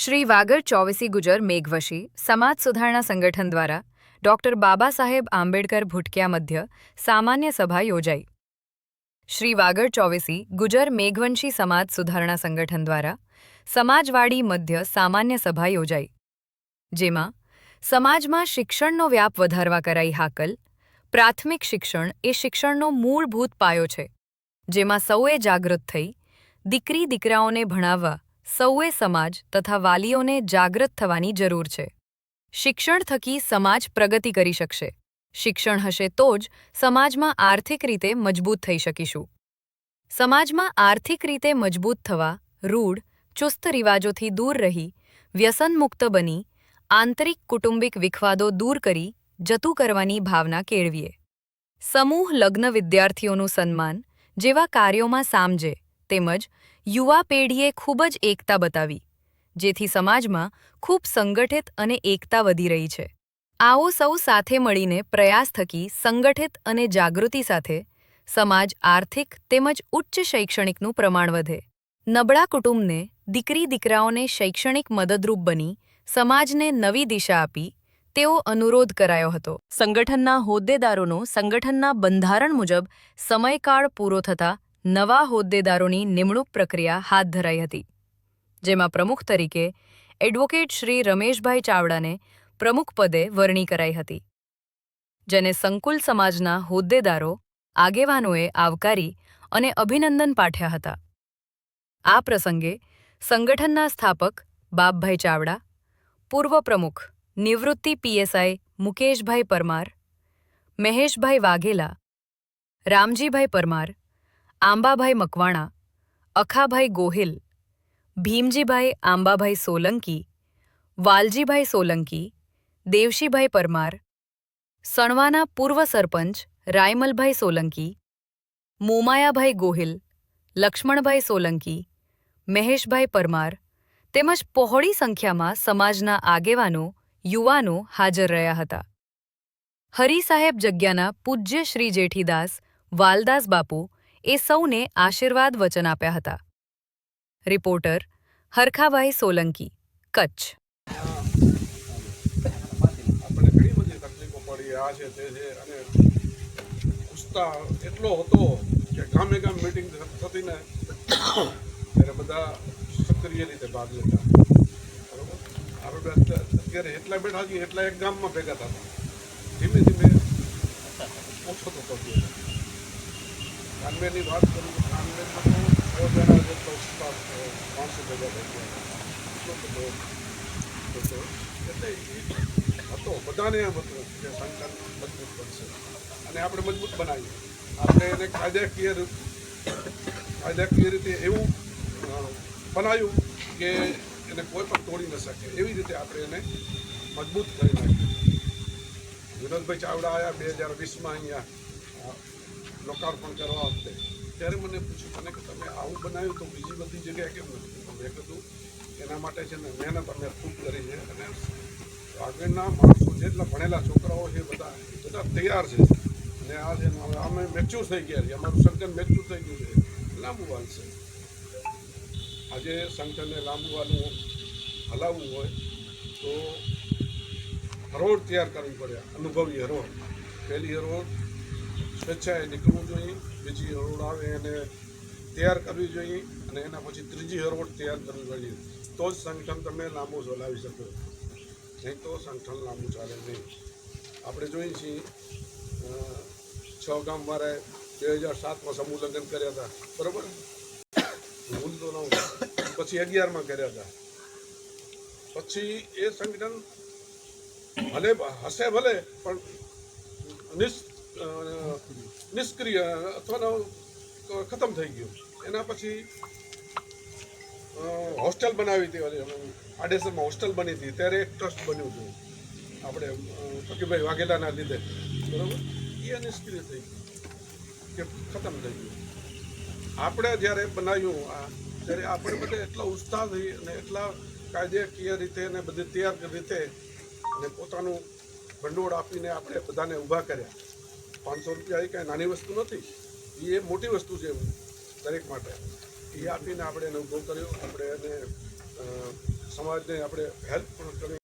શ્રી વાગર ચોવીસી ગુજર મેઘવશી, સમાજ સુધારણા સંગઠન દ્વારા ડોક્ટર બાબા સાહેબ આંબેડકર ભૂટક્યા મધ્ય સામાન્ય સભા યોજાઈ. શ્રી વાગર ચોવીસી ગુજર મેઘવંશી સમાજ સુધારણા સંગઠન દ્વારા સમાજવાડી મધ્ય સામાન્ય સભા યોજાઈ. જેમાં સમાજમાં શિક્ષણનો વ્યાપ વધારવા કરાઈ હાકલ, પ્રાથમિક શિક્ષણ એ શિક્ષણનો મૂળભૂત પાયો છે, જેમાં સૌએ જાગૃત થઈ દીકરી દીકરાઓને ભણાવવા સૌએ સમાજ તથા વાલીઓને જાગૃત થવાની જરૂર છે. શિક્ષણ થકી સમાજ પ્રગતિ કરી શકશે. શિક્ષણ હશે તો જ સમાજમાં આર્થિક રીતે મજબૂત થઈ શકીશું. સમાજમાં આર્થિક રીતે મજબૂત થવા, રૂઢ, ચુસ્ત રિવાજોથી દૂર રહી, વ્યસનમુક્ત બની, આંતરિક કુટુંબિક વિખવાદો દૂર કરી, જતું કરવાની ભાવના કેળવીએ. સમૂહ લગ્ન વિદ્યાર્થીઓનું સન્માન જેવા કાર્યોમાં સામજે. તેમજ યુવા પેઢીએ ખૂબ જ એકતા બતાવી, જેથી સમાજમાં ખૂબ સંગઠિત અને એકતા વધી રહી છે. આવો સૌ સાથે મળીને પ્રયાસ થકી સંગઠિત અને જાગૃતિ સાથે સમાજ આર્થિક તેમજ ઉચ્ચ શૈક્ષણિકનું પ્રમાણ વધે. નબળા કુટુંબને દીકરી દીકરાઓને શૈક્ષણિક મદદરૂપ બની સમાજને નવી દિશા આપી તેવો અનુરોધ કરાયો હતો. સંગઠનના હોદ્દેદારોનો સંગઠનના બંધારણ મુજબ સમયકાળ પૂરો થતા નવા હોદ્દેદારોની નિમણૂક પ્રક્રિયા હાથ ધરાઈ હતી, જેમાં પ્રમુખ તરીકે એડવોકેટ શ્રી રમેશભાઈ ચાવડાને પ્રમુખ પદે વરણી કરાઈ હતી, જેને સંકુલ સમાજના હોદ્દેદારો, આગેવાનોએ આવકારી અને અભિનંદન પાઠ્યા હતા. આ પ્રસંગે સંગઠનના સ્થાપક બાપભાઈ ચાવડા, પૂર્વ પ્રમુખ નિવૃત્તિ પીએસઆઈ મુકેશભાઈ પરમાર, મહેશભાઈ વાઘેલા, રામજીભાઈ પરમાર આંબાભાઈ મકવાણા, અખાભાઈ ગોહિલ, ભીમજીભાઈ આંબાભાઈ સોલંકી, વાલજીભાઈ સોલંકી, દેવશીભાઈ પરમાર, સણવાના પૂર્વ સરપંચ રાયમલભાઈ સોલંકી, મોમાયાભાઈ ગોહિલ, લક્ષ્મણભાઈ સોલંકી, મહેશભાઈ પરમાર તેમજ પહોળી સંખ્યામાં સમાજના આગેવાનો, યુવાનો હાજર રહ્યા હતા. હરિસાહેબ જગ્યાના પૂજ્ય શ્રી જેઠીદાસ, વાલદાસ બાપુ એ સૌને આશીર્વાદ વચન આપ્યા હતા. રિપોર્ટર હરખાભાઈ સોલંકી, કચ્છ. આપણે ઘણી બધી તકલીફો પડી, આ છે છે, અને ઉત્સાહ એટલો હતો કે ગામે ગામ મિટિંગ થતી ને ત્યારે બધા સક્રિય રીતે ભાગ લેતા. બરોબર? અત્યારે એટલા બેઠા છીએ, એટલા એક ગામમાં ભેગા થતા. ધીમે ધીમે ઓછો થતો ગયો. કાનવેરની વાત કરું તો કાનવેરમાં તો છ જણા જેટલો ઉત્સાહ માણસો ભેગા થઈ ગયા એટલો હતો બધાને એમ હતું કે સંકલ્પ મજબૂત બનશે. અને આપણે મજબૂત બનાવીએ. આપણે એને કાયદાકીય કાયદાકીય રીતે એવું બનાવ્યું કે એને કોઈ પણ તોડી ન શકે. એવી રીતે આપણે એને મજબૂત કરી નાખ્યું. વિનોદભાઈ ચાવડા આવ્યા બે હજાર વીસમાં અહીંયા. લોકાર્પણ કરવા વખતે. ત્યારે મને પૂછ્યું, મને કે તમે આવું બનાવ્યું તો બીજી બધી જગ્યાએ કેમ નથી? મેં કીધું, એના માટે છે ને મહેનત અમે ખૂબ કરી છે અને આગળના માણસો જેટલા ભણેલા છોકરાઓ છે બધા બધા તૈયાર છે. અને આ છે અમે મેચ્યુર થઈ ગયા છીએ. અમારું સંગઠન મેચ્યુર થઈ ગયું છે. લાંબુ વાલશે આજે સંગઠનને લાંબુ વાલું હલાવવું હોય તો હરોળ તૈયાર કરવી પડે. અનુભવી હરોળ. પહેલી હરોળ સ્વેચ્છાએ નીકળવું જોઈએ. બીજી હરોળ આવે એને તૈયાર કરવી જોઈએ અને એના પછી ત્રીજી હરોળ તૈયાર કરવી જોઈએ. તો જ સંગઠન તમે લાંબુ ચલાવી શકો. નહીં તો સંગઠન લાંબુ ચાલે નહીં. આપણે જોઈએ છીએ છ ગામ મારે બે હજાર સાતમાં સમૂહ લગ્ન કર્યા હતા. બરાબર? ભૂલ તો ન પછી અગિયારમાં કર્યા હતા. પછી એ સંગઠન ભલે હશે ભલે પણ અ, નિષ્ક્રિય અથવા ખતમ થઈ ગયું. એના પછી હોસ્ટેલ બનાવી હતી આડેસરમાં હોસ્ટેલ બની હતી. ત્યારે એક ટ્રસ્ટ બન્યું હતું. આપણે ફકીરભાઈ વાઘેલાના લીધે. બરાબર? એ નિષ્ક્રિય થઈ ગયું. કે ખતમ થઈ ગયું. આપણે જ્યારે બનાવ્યું આ, ત્યારે આપણે બધે એટલા ઉત્સાહથી અને એટલા કાયદેકીય રીતે અને બધી તૈયાર રીતે અને પોતાનું ભંડોળ આપીને આપણે બધાને ઊભા કર્યા. પાંચસો રૂપિયા એ કાંઈ નાની વસ્તુ નથી. એ મોટી વસ્તુ છે દરેક માટે. એ આપીને આપણે એને ઊભો કર્યો, આપણે એને સમાજને આપણે હેલ્પ પણ કરી